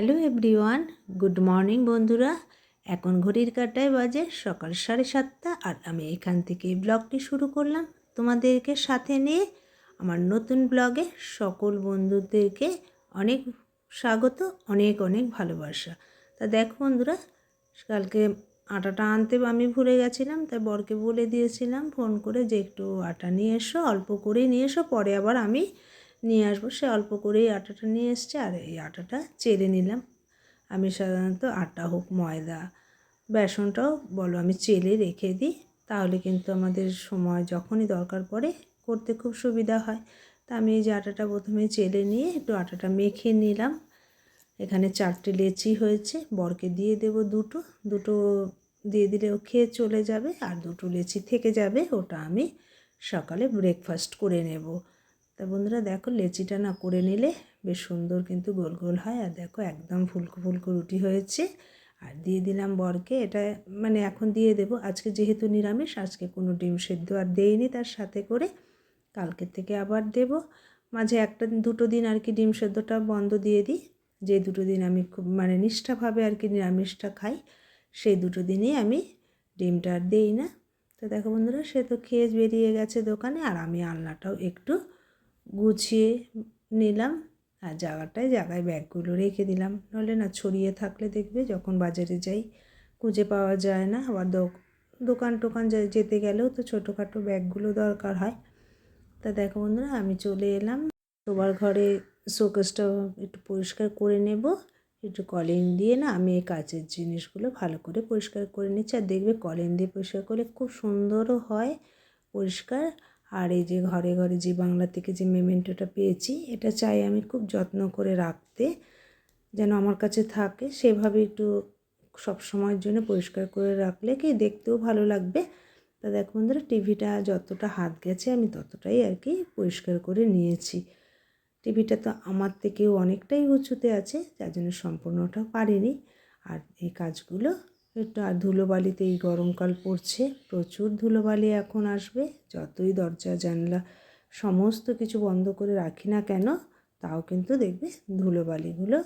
Hello everyone, good morning বন্ধুরা। এখন ঘড়ির কাটায় বাজে সকাল সাড়ে সাতটা আর আমি এখান থেকে ব্লগটি শুরু করলাম তোমাদেরকে সাথে নিয়ে। আমার নতুন ব্লগে সকল বন্ধুদেরকে অনেক স্বাগত, অনেক অনেক ভালোবাসা। তা দেখো বন্ধুরা, কালকে আটাটা আনতে আমি ভুলে গেছিলাম, তাই বরকে বলে দিয়েছিলাম, ফোন করে যে একটু আটা নিয়ে এসো, অল্প করেই নিয়ে এসো, পরে আবার আমি নিয়ে আসব। সে অল্প করেই আটাটা নিয়ে এসছে আর এই আটাটা চেলে নিলাম। আমি সাধারণত আটা হোক, ময়দা, বেসনটাও বলো আমি চেলে রেখে দিই। তাহলে কিন্তু আমাদের সময় যখনই দরকার পড়ে করতে খুব সুবিধা হয়। তা আমি এই যে আটাটা প্রথমে চেলে নিয়ে একটু আটাটা মেখে নিলাম। এখানে চারটে লেচি হয়েছে, বরকে দিয়ে দেব দুটো। দুটো দিয়ে দিলে ও খেয়ে চলে যাবে আর দুটো লেচি থেকে যাবে, ওটা আমি সকালে ব্রেকফাস্ট করে নেব। তা বন্ধুরা দেখো লেচিটা না করে নিলে বেশ সুন্দর কিন্তু গোল গোল হয়। আর দেখো একদম ফুলকো ফুলকো রুটি হয়েছে। আর দিয়ে দিলাম বরকে। এটা মানে এখন দিয়ে দেব। আজকে যেহেতু নিরামিষ, আজকে কোনো ডিম সেদ্ধ আর দেইনি তার সাথে করে কালকের থেকে আবার দেব। মাঝে একটা দুটো দিন আর কি ডিম সেদ্ধটা বন্ধ দিয়ে দিই। যে দুটো দিন আমি খুব মানে নিষ্ঠাভাবে আর কি নিরামিষটা খাই, সেই দুটো দিনই আমি ডিমটা আর দেই না। তো দেখো বন্ধুরা, সে তো খেয়ে বেরিয়ে গেছে দোকানে। আর আমি আলনাটাও একটু গুছিয়ে নিলাম আর জায়গাটায় জায়গায় ব্যাগগুলো রেখে দিলাম। নইলে না ছড়িয়ে থাকলে দেখবে যখন বাজারে যাই খুঁজে পাওয়া যায় না। আবার দোকান টোকান যেতে গেলেও তো ছোটোখাটো ব্যাগগুলো দরকার হয়। তা দেখো বন্ধুরা, আমি চলে এলাম। তোমার ঘরে শোকেসটা একটু পরিষ্কার করে নেব। একটু কলিন দিয়ে না আমি এই কাচের জিনিসগুলো ভালো করে পরিষ্কার করে নিচ্ছি। আর দেখবে কলিন দিয়ে পরিষ্কার করলে খুব সুন্দরও হয় পরিষ্কার। আর এই যে ঘরে ঘরে যে বাংলা থেকে যে মেমেন্টোটা পেয়েছি, এটা চাই আমি খুব যত্ন করে রাখতে, যেন আমার কাছে থাকে। সেভাবে একটু সব সময়ের জন্য পরিষ্কার করে রাখলে কি দেখতেও ভালো লাগবে। তা দেখো বন্ধুরা, টিভিটা যতটা হাত গেছে আমি ততটাই আর কি পরিষ্কার করে নিয়েছি। টিভিটা তো আমার থেকেও অনেকটাই উঁচুতে আছে, যার জন্য সম্পূর্ণটা পারিনি। আর এই কাজগুলো ধুলোবালিতে এই গরমকাল পড়ছে, প্রচুর ধুলোবালি এখন আসবে, যতই দরজা, জানলা সমস্ত কিছু বন্ধ করে রাখি না কেন, তাও কিন্তু দেখবে ধুলোবালিগুলো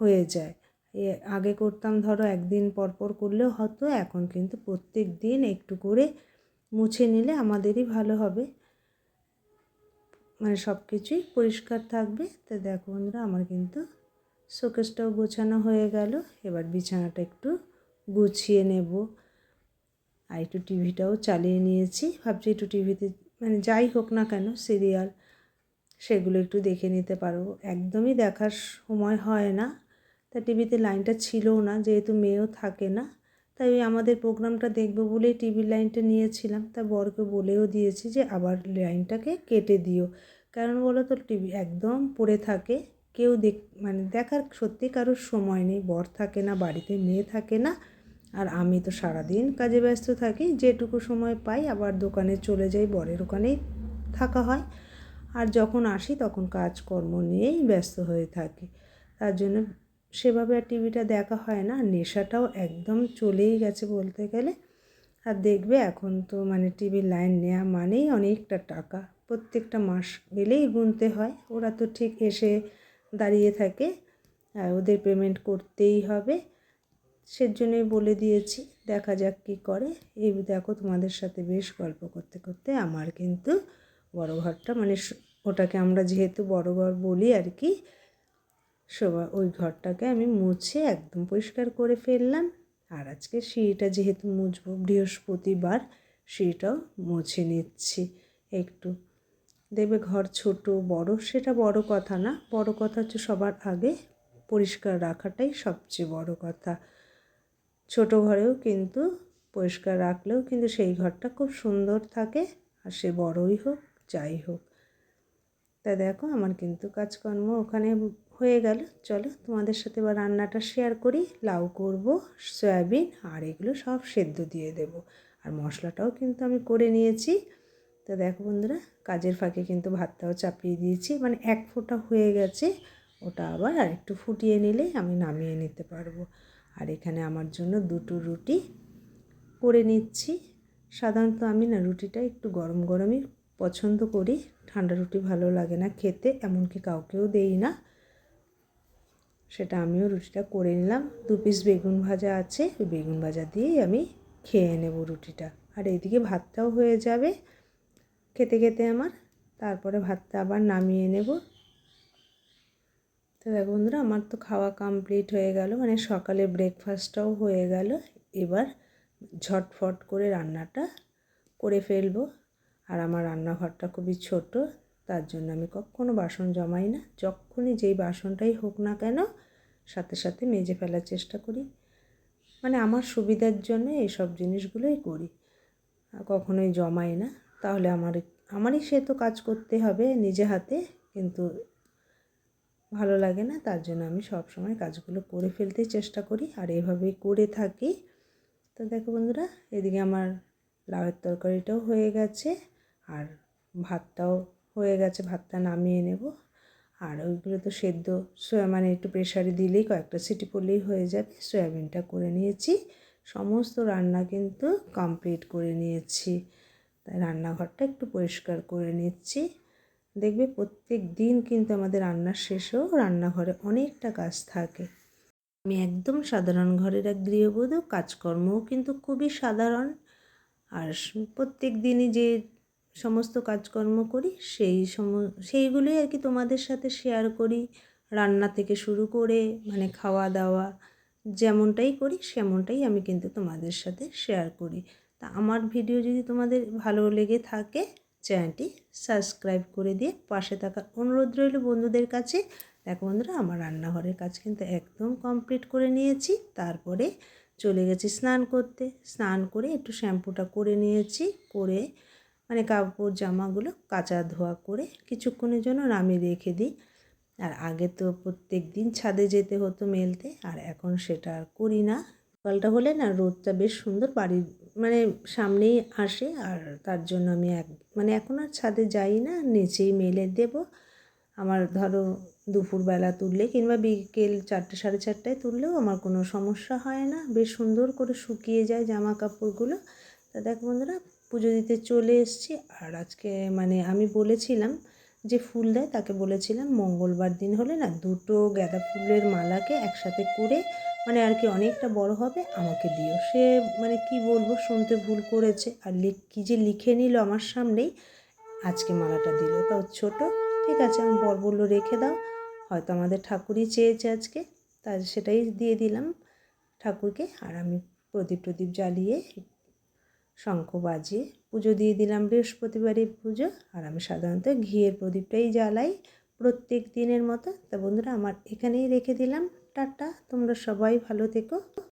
হয়ে যায়। এ আগে করতাম ধরো একদিন পর পর করলেও হতো, এখন কিন্তু প্রত্যেক দিন একটু করে মুছে নিলে আমাদেরই ভালো হবে। মানে সব কিছুই পরিষ্কার থাকবে। তো দেখো বন্ধুরা, আমার কিন্তু শোকেসটাও গোছানো হয়ে গেল, এবার বিছানাটা একটু গুছিয়ে নেব। আর একটু টিভিটাও চালিয়ে নিয়েছি। ভাবছি একটু টিভিতে মানে যাই হোক না কেন, সিরিয়াল সেগুলো একটু দেখে নিতে পারব একদমই দেখার সময় হয় না। তা টিভিতে লাইনটা ছিলও না, যেহেতু মেয়েও থাকে না। তাই ওই আমাদের প্রোগ্রামটা দেখব বলেই টিভির লাইনটা নিয়েছিলাম। তা বরকে বলেও দিয়েছি যে আবার লাইনটাকে কেটে দিও। কারণ বলো তো, টিভি একদম পড়ে থাকে। কেউ দেখ মানে দেখার সত্যি কারোর সময় নেই। বর থাকে না, বাড়িতে মেয়ে থাকে না। আর আমি তো সারাদিন কাজে ব্যস্ত থাকি, যেটুকু সময় পাই আবার দোকানে চলে যাই, বরের ওখানেই থাকা হয়। আর যখন আসি তখন কাজকর্ম নিয়েই ব্যস্ত হয়ে থাকি। তার জন্য সেভাবে আর টিভিটা দেখা হয় না নেশাটাও একদম চলেই গেছে বলতে গেলে। আর দেখবে এখন তো মানে টিভির লাইন নেওয়া মানেই অনেকটা টাকা। প্রত্যেকটা মাস গেলেই গুনতে হয়। ওরা তো ঠিক এসে দাঁড়িয়ে থাকে, আর ওদের পেমেন্ট করতেই হবে। সেজন্যই বলে দিয়েছি, দেখা যাক কী করে। এই দেখো তোমাদের সাথে বেশ গল্প করতে করতে আমার কিন্তু বড় ঘরটা মানে ওটাকে আমরা যেহেতু বড় ঘর বলি আর কি সবাই ওই ঘরটাকে আমি মুছে একদম পরিষ্কার করে ফেললাম। আর আজকে সিঁড়িটা যেহেতু মুছবো, বৃহস্পতিবার, সিঁড়িটাও মুছে নিচ্ছি একটু। দেখবে ঘর ছোট, বড়, সেটা বড় কথা না, বড় কথা হচ্ছে সবার আগে পরিষ্কার রাখাটাই সবচেয়ে বড় কথা। ছোট ঘরেও কিন্তু পরিষ্কার রাখলেও কিন্তু সেই ঘরটা খুব সুন্দর থাকে, আর সে বড়ই হোক, যাই হোক। তা দেখো আমার কিন্তু কাজকর্ম ওখানে হয়ে গেল। চলো তোমাদের সাথে এবার রান্নাটা শেয়ার করি। লাউ করব, সয়াবিন আর এগুলো সব সেদ্ধ দিয়ে দেব। আর মশলাটাও কিন্তু আমি করে নিয়েছি। তো দেখো বন্ধুরা, কাজের ফাঁকে কিন্তু ভাতটাও চাপিয়ে দিয়েছি। মানে এক ফোঁটা হয়ে গেছে। ওটা আবার আর একটু ফুটিয়ে নিলে আমি নামিয়ে নিতে পারব। আর এখানে আমার জন্য দুটো রুটি করে নিচ্ছি। সাধারণত আমি না রুটিটা একটু গরম গরমই পছন্দ করি। ঠান্ডা রুটি ভালো লাগে না খেতে, এমনকি কাউকেও দেই না। সেটা আমিও রুটিটা করে নিলাম। দু পিস বেগুন ভাজা আছে, ওই বেগুন ভাজা দিয়েই আমি খেয়ে নেব রুটিটা। আর এইদিকে ভাতটাও হয়ে যাবে খেতে খেতে আমার। তারপরে ভাতটা আবার নামিয়ে নেব। তো দেখো বন্ধুরা, আমার তো খাওয়া কমপ্লিট হয়ে গেল মানে সকালে ব্রেকফাস্টটাও হয়ে গেল। এবার ঝটফট করে রান্নাটা করে ফেলব। আর আমার রান্নাঘরটা খুবই ছোট, তার জন্য আমি কখনো বাসন জমাই না। যখনই যেই বাসনটাই হোক না কেন, সাথে সাথে মেজে ফেলার চেষ্টা করি। মানে আমার সুবিধার জন্য এইসব জিনিসগুলোই করি। কখনোই জমাই না। তাহলে আমার আমারই সে তো কাজ করতে হবে নিজে হাতে, কিন্তু ভালো লাগে না, তার জন্য আমি সব সময় কাজগুলো করে ফেলতে চেষ্টা করি আর এভাবেই করে থাকি। তো দেখো বন্ধুরা, এদিকে আমার লাউয়ের তরকারিটাও হয়ে গেছে আর ভাতটাও হয়ে গেছে, ভাতটা নামিয়ে নেব। আর ওইগুলো তো সেদ্ধ সোয়া মানে একটু প্রেশারে দিলেই কয়েকটা সিটি পড়লেই হয়ে যাবে, সয়াবিনটা করে নিয়েছি। সমস্ত রান্না কিন্তু কমপ্লিট করে নিয়েছি। তাই রান্নাঘরটা একটু পরিষ্কার করে নিচ্ছি। দেখবে প্রত্যেক দিন কিন্তু আমাদের রান্নার শেষেও রান্নাঘরে অনেকটা কাজ থাকে। আমি একদম সাধারণ ঘরের এক গৃহবধূ, কাজকর্মও কিন্তু খুবই সাধারণ। আর প্রত্যেক দিনই যে সমস্ত কাজকর্ম করি, সেই সম, সেইগুলোই আর কি তোমাদের সাথে শেয়ার করি। রান্না থেকে শুরু করে মানে খাওয়া দাওয়া যেমনটাই করি, সেমনটাই আমি কিন্তু তোমাদের সাথে শেয়ার করি। তা আমার ভিডিও যদি তোমাদের ভালো লেগে থাকে চ্যানেলটি সাবস্ক্রাইব করে দিয়ে পাশে থাকার অনুরোধ রইল বন্ধুদের কাছে। দেখো বন্ধুরা, আমার রান্নাঘরের কাজ কিন্তু একদম কমপ্লিট করে নিয়েছি। তারপরে চলে গেছি স্নান করতে। স্নান করে একটু শ্যাম্পুটা করে নিয়েছি। করে মানে কাপড় জামাগুলো কাচা ধোয়া করে কিছুক্ষণের জন্য নামিয়ে রেখে দিই। আর আগে তো প্রত্যেক দিন ছাদে যেতে হতো মেলতে, আর এখন সেটা আর করি না। সকালটা হলে না রোদটা বেশ সুন্দর বাড়ির মানে সামনেই আসে আর তার জন্য আমি এক মানে এখন আর ছাদে যাই না, নিচেই মেলে দেব। আমার ধরো দুপুরবেলা তুললে কিংবা বিকেল চারটে, সাড়ে চারটায় তুললেও আমার কোনো সমস্যা হয় না। বেশ সুন্দর করে শুকিয়ে যায় জামা কাপড়গুলো তা দেখ বন্ধুরা, পুজো দিতে চলে এসেছি আর আজকে মানে আমি বলেছিলাম যে ফুল দেয় তাকে বলেছিলাম মঙ্গলবার দিন হলে না দুটো গাঁদা ফুলের মালাকে একসাথে করে মানে আর কি অনেকটা বড় হবে, আমাকে দিও। সে মানে কি বলব, শুনতে ভুল করেছে। আর লিখ, কী যে লিখে নিল আমার সামনেই, আজকে মালাটা দিল। তাও ছোট, ঠিক আছে, আমি বর বলল রেখে দাও। হয়তো আমাদের ঠাকুরই চেয়েছে আজকে তা সেটাই দিয়ে দিলাম ঠাকুরকে। আর আমি প্রদীপ প্রদীপ জ্বালিয়ে শঙ্খ বাজিয়ে পুজো দিয়ে দিলাম বৃহস্পতিবারের পুজো। আর আমি সাধারণত ঘিয়ের প্রদীপটাই জ্বালাই প্রত্যেক দিনের মতো। তা বন্ধুরা, আমার এখানেই রেখে দিলাম। টাটা তোমরা সবাই ভালো থেকো।